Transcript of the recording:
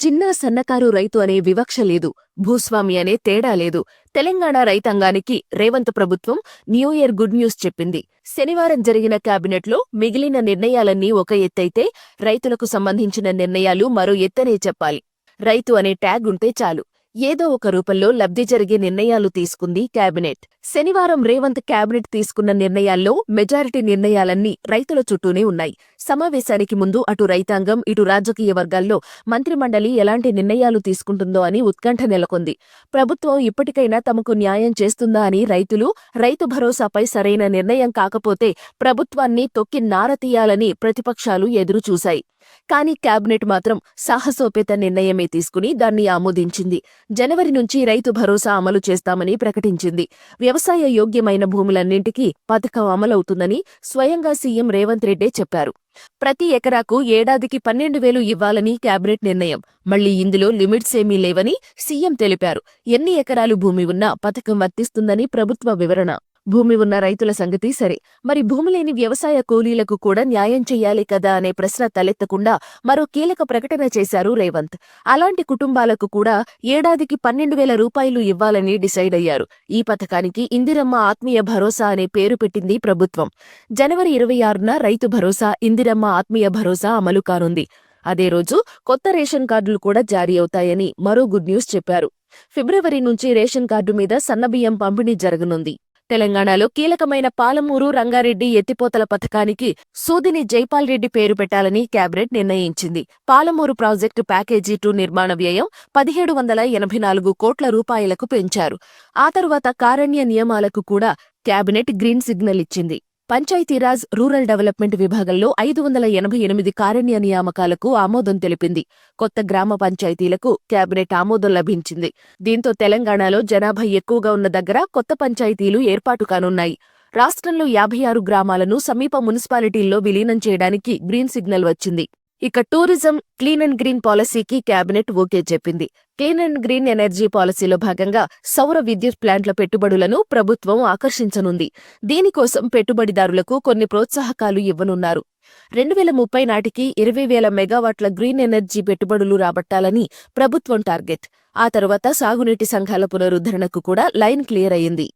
చిన్న సన్నకారు రైతు అనే వివక్ష లేదు. భూస్వామి అనే తేడా లేదు. తెలంగాణ రైతాంగానికి రేవంత్ ప్రభుత్వం న్యూ ఇయర్ గుడ్ న్యూస్ చెప్పింది. శనివారం జరిగిన కేబినెట్లో మిగిలిన నిర్ణయాలన్నీ ఒక ఎత్తైతే రైతులకు సంబంధించిన నిర్ణయాలు మరో ఎత్తనే చెప్పాలి. రైతు అనే ట్యాగ్ ఉంటే చాలు. ఏదో ఒక రూపంలో లబ్ధి జరిగే నిర్ణయాలు తీసుకుంది కేబినెట్ శనివారం రేవంత్ కేబినెట్ తీసుకున్న నిర్ణయాల్లో మెజారిటీ నిర్ణయాలన్నీ రైతుల చుట్టూనే ఉన్నాయి. సమావేశానికి ముందు అటు రైతాంగం ఇటు రాజకీయ వర్గాల్లో మంత్రిమండలి ఎలాంటి నిర్ణయాలు తీసుకుంటుందో అని ఉత్కంఠ నెలకొంది. ప్రభుత్వం ఇప్పటికైనా తమకు న్యాయం చేస్తుందా అని రైతులు రైతు భరోసాపై సరైన నిర్ణయం కాకపోతే ప్రభుత్వాన్ని తొక్కి నారతీయాలని ప్రతిపక్షాలు ఎదురుచూశాయి. కానీ కేబినెట్ మాత్రం సాహసోపేత నిర్ణయమే తీసుకుని దాన్ని ఆమోదించింది. జనవరి నుంచి రైతు భరోసా అమలు చేస్తామని ప్రకటించింది. వ్యవసాయ యోగ్యమైన భూములన్నింటికీ పథకం అమలవుతుందని స్వయంగా సీఎం రేవంత్ రెడ్డే చెప్పారు. ప్రతి ఎకరాకు ఏడాదికి పన్నెండు వేలు ఇవ్వాలని కేబినెట్ నిర్ణయం. మళ్ళీ ఇందులో లిమిట్స్ ఏమీ లేవని సీఎం తెలిపారు. ఎన్ని ఎకరాలు భూమి ఉన్నా పథకం వర్తిస్తుందని ప్రభుత్వ వివరణ. భూమి ఉన్న రైతుల సంగతి సరే. మరి భూమి లేని వ్యవసాయ కూలీలకు కూడా న్యాయం చెయ్యాలి కదా అనే ప్రశ్న తలెత్తకుండా మరో కీలక ప్రకటన చేశారు రేవంత్. అలాంటి కుటుంబాలకు కూడా ఏడాదికి పన్నెండు వేల రూపాయలు ఇవ్వాలని డిసైడ్ అయ్యారు. ఈ పథకానికి ఇందిరమ్మ ఆత్మీయ భరోసా అనే పేరు పెట్టింది ప్రభుత్వం. జనవరి ఇరవై ఆరున రైతు భరోసా ఇందిరమ్మ ఆత్మీయ భరోసా అమలు కానుంది. అదే రోజు కొత్త రేషన్ కార్డులు కూడా జారీ అవుతాయని మరో గుడ్ న్యూస్ చెప్పారు. ఫిబ్రవరి నుంచి రేషన్ కార్డు మీద సన్నబియ్యం పంపిణీ జరగనుంది. తెలంగాణలో కీలకమైన పాలమూరు రంగారెడ్డి ఎత్తిపోతల పథకానికి సూదిని జైపాల్ రెడ్డి పేరు పెట్టాలని క్యాబినెట్ నిర్ణయించింది. పాలమూరు ప్రాజెక్టు ప్యాకేజీ టూ నిర్మాణ వ్యయం పదిహేడు వందల ఎనభై నాలుగు కోట్ల రూపాయలకు పెంచారు. ఆ తరువాత కారణ్య నియమాలకు కూడా క్యాబినెట్ గ్రీన్ సిగ్నల్ ఇచ్చింది. పంచాయతీరాజ్ రూరల్ డెవలప్మెంట్ విభాగంలో ఐదు వందల ఎనభై ఎనిమిది కారణ్య నియామకాలకు ఆమోదం తెలిపింది. కొత్త గ్రామ పంచాయతీలకు కేబినెట్ ఆమోదం లభించింది. దీంతో తెలంగాణలో జనాభా ఎక్కువగా ఉన్న దగ్గర కొత్త పంచాయతీలు ఏర్పాటు కానున్నాయి. రాష్ట్రంలో యాభై ఆరు గ్రామాలను సమీప మున్సిపాలిటీల్లో విలీనం చేయడానికి గ్రీన్ సిగ్నల్ వచ్చింది. ఇక టూరిజం క్లీన్ అండ్ గ్రీన్ పాలసీకి కేబినెట్ ఓకే చెప్పింది. క్లీన్ అండ్ గ్రీన్ ఎనర్జీ పాలసీలో భాగంగా సౌర విద్యుత్ ప్లాంట్ల పెట్టుబడులను ప్రభుత్వం ఆకర్షించనుంది. దీనికోసం పెట్టుబడిదారులకు కొన్ని ప్రోత్సాహకాలు ఇవ్వనున్నారు. రెండు వేల ముప్పై నాటికి ఇరవై వేల మెగావాట్ల గ్రీన్ ఎనర్జీ పెట్టుబడులు రాబట్టాలని ప్రభుత్వం టార్గెట్. ఆ తర్వాత సాగునీటి సంఘాల పునరుద్ధరణకు కూడా లైన్ క్లియర్ అయింది